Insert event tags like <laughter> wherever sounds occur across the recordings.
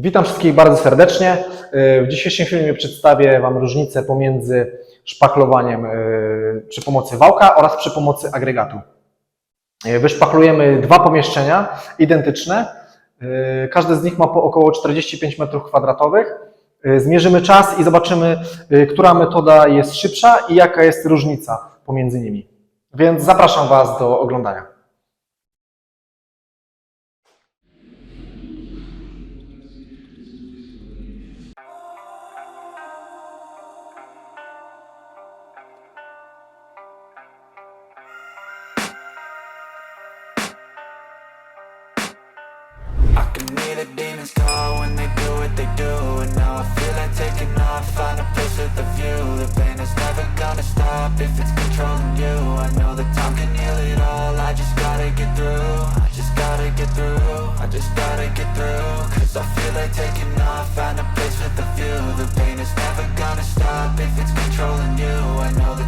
Witam wszystkich bardzo serdecznie. W dzisiejszym filmie przedstawię Wam różnicę pomiędzy szpachlowaniem e, przy pomocy wałka oraz przy pomocy agregatu. E, Wyszpachlujemy dwa pomieszczenia identyczne. Każde z nich ma po około 45 m2. E, Zmierzymy czas i zobaczymy, która metoda jest szybsza i jaka jest różnica pomiędzy nimi. Więc zapraszam Was do oglądania. Can hear the demons call when they do what they do. And now I feel like taking off, find a place with a view. The pain is never gonna stop if it's controlling you. I know that time can heal it all, I just gotta get through. I just gotta get through, I just gotta get through. Cause I feel like taking off, find a place with a view. The pain is never gonna stop if it's controlling you. I know that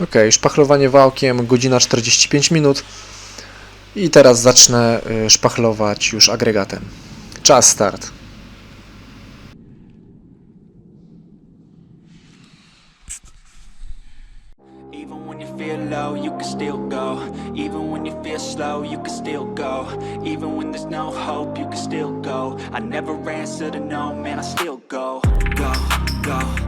Ok, szpachlowanie wałkiem, godzina 45 minut. I teraz zacznę y, szpachlować już agregatem. Czas start. Even when you feel slow, you can still go. Even when there's no hope, you can still go. I never answer to no, man, I still go, go, go,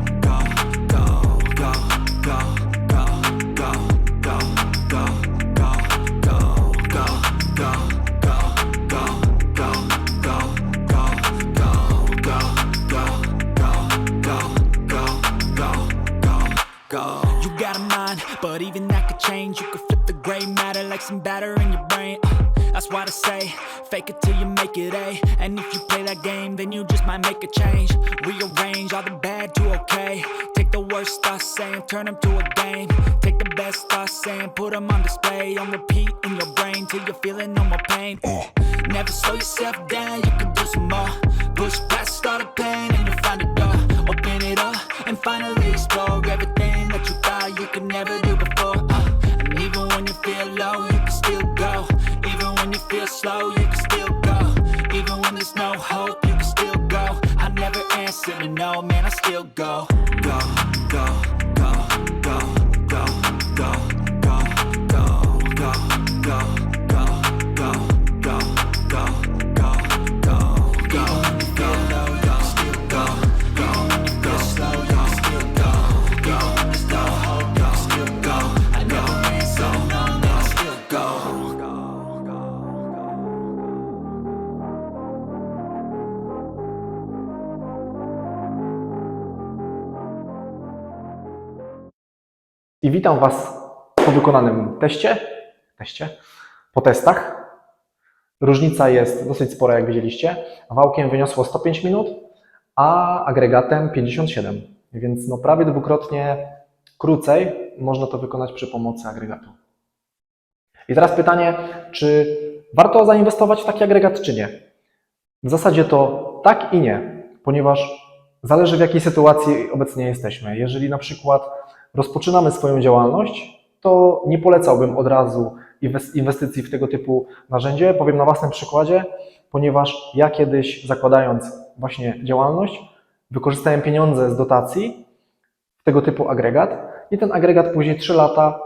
say, fake it till you make it A. And if you play that game, then you just might make a change. Rearrange all the bad to okay. Take the worst thoughts saying, turn them to a game. Take the best thoughts saying, put them on display. On repeat in your brain till you're feeling no more pain. Uh. Never slow yourself down, you can do some more. know, man, I still go, go, go. I witam Was po wykonanym teście, teście, po testach. Różnica jest dosyć spora, jak widzieliście. Wałkiem wyniosło 105 minut, a agregatem 57, więc no prawie dwukrotnie krócej można to wykonać przy pomocy agregatu. I teraz pytanie, czy warto zainwestować w taki agregat, czy nie? W zasadzie to tak i nie, ponieważ zależy w jakiej sytuacji obecnie jesteśmy. Jeżeli na przykład rozpoczynamy swoją działalność, to nie polecałbym od razu inwes- inwestycji w tego typu narzędzie. Powiem na własnym przykładzie, ponieważ ja kiedyś zakładając właśnie działalność, wykorzystałem pieniądze z dotacji w tego typu agregat i ten agregat później 3 lata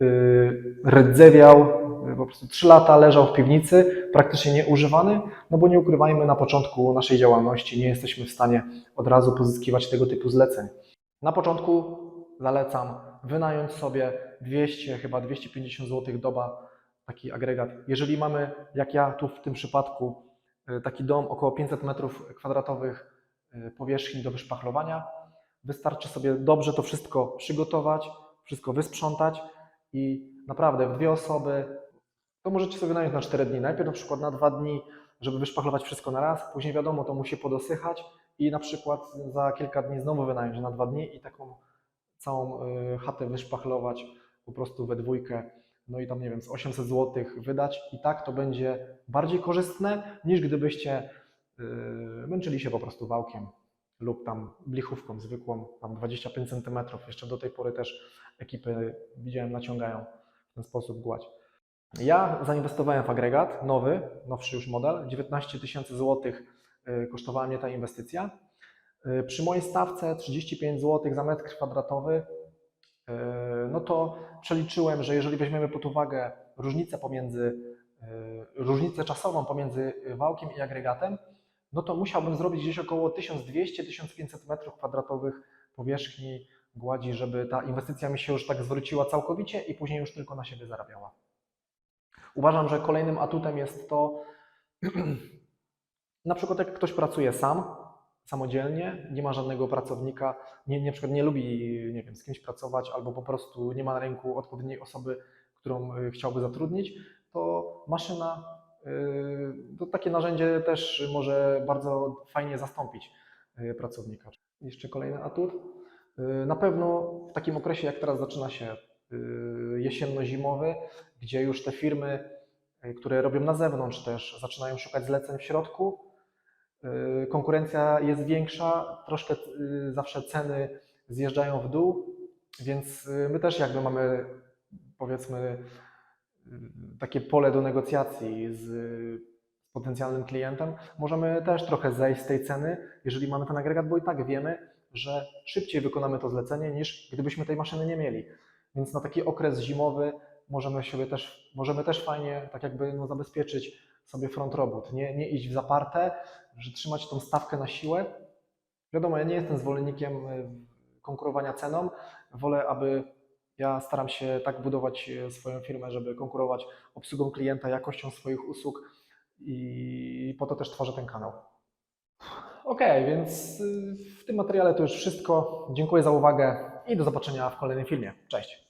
yy, rdzewiał, yy, po prostu 3 lata leżał w piwnicy, praktycznie nieużywany, no bo nie ukrywajmy, na początku naszej działalności nie jesteśmy w stanie od razu pozyskiwać tego typu zleceń. Na początku zalecam wynająć sobie 200, chyba 250 zł doba taki agregat. Jeżeli mamy, jak ja tu w tym przypadku, y, taki dom około 500 m2 y, powierzchni do wyszpachlowania, wystarczy sobie dobrze to wszystko przygotować, wszystko wysprzątać i naprawdę w dwie osoby to możecie sobie wynająć na 4 dni. Najpierw na przykład na 2 dni, żeby wyszpachlować wszystko na raz, później wiadomo, to musi podosychać i na przykład za kilka dni znowu wynająć na 2 dni i taką całą y, chatę wyszpachlować po prostu we dwójkę, no i tam nie wiem, z 800 zł wydać i tak to będzie bardziej korzystne niż gdybyście y, męczyli się po prostu wałkiem lub tam blichówką zwykłą, tam 25 cm. Jeszcze do tej pory też ekipy widziałem naciągają w ten sposób gładź. Ja zainwestowałem w agregat nowy, nowszy już model, 19 tysięcy złotych y, kosztowała mnie ta inwestycja. Y, Przy mojej stawce 35 zł za metr kwadratowy, y, no to przeliczyłem, że jeżeli weźmiemy pod uwagę różnicę pomiędzy, y, różnicę czasową pomiędzy wałkiem i agregatem, no to musiałbym zrobić gdzieś około 1200-1500 metrów kwadratowych powierzchni gładzi, żeby ta inwestycja mi się już tak zwróciła całkowicie i później już tylko na siebie zarabiała. Uważam, że kolejnym atutem jest to, <clears throat> na przykład jak ktoś pracuje sam, samodzielnie, nie ma żadnego pracownika, nie, na przykład nie lubi, nie wiem, z kimś pracować, albo po prostu nie ma na rynku odpowiedniej osoby, którą y, chciałby zatrudnić, to maszyna, y, to takie narzędzie też może bardzo fajnie zastąpić y, pracownika. Jeszcze kolejny atut. Na pewno w takim okresie, jak teraz zaczyna się jesienno-zimowy, gdzie już te firmy, które robią na zewnątrz też, zaczynają szukać zleceń w środku, konkurencja jest większa, troszkę y, zawsze ceny zjeżdżają w dół, więc y, my też jakby mamy powiedzmy y, takie pole do negocjacji z potencjalnym klientem. Możemy też trochę zejść z tej ceny, jeżeli mamy ten agregat, bo i tak wiemy, że szybciej wykonamy to zlecenie niż gdybyśmy tej maszyny nie mieli. Więc na taki okres zimowy możemy sobie też, możemy też fajnie tak jakby no, zabezpieczyć sobie front robót, nie, nie iść w zaparte, że trzymać tą stawkę na siłę. Wiadomo, ja nie jestem zwolennikiem y, konkurowania ceną. Wolę, aby ja staram się tak budować y, swoją firmę, żeby konkurować obsługą klienta, jakością swoich usług i po to też tworzę ten kanał. Okej, więc y, w tym materiale to już wszystko. Dziękuję za uwagę i do zobaczenia w kolejnym filmie. Cześć.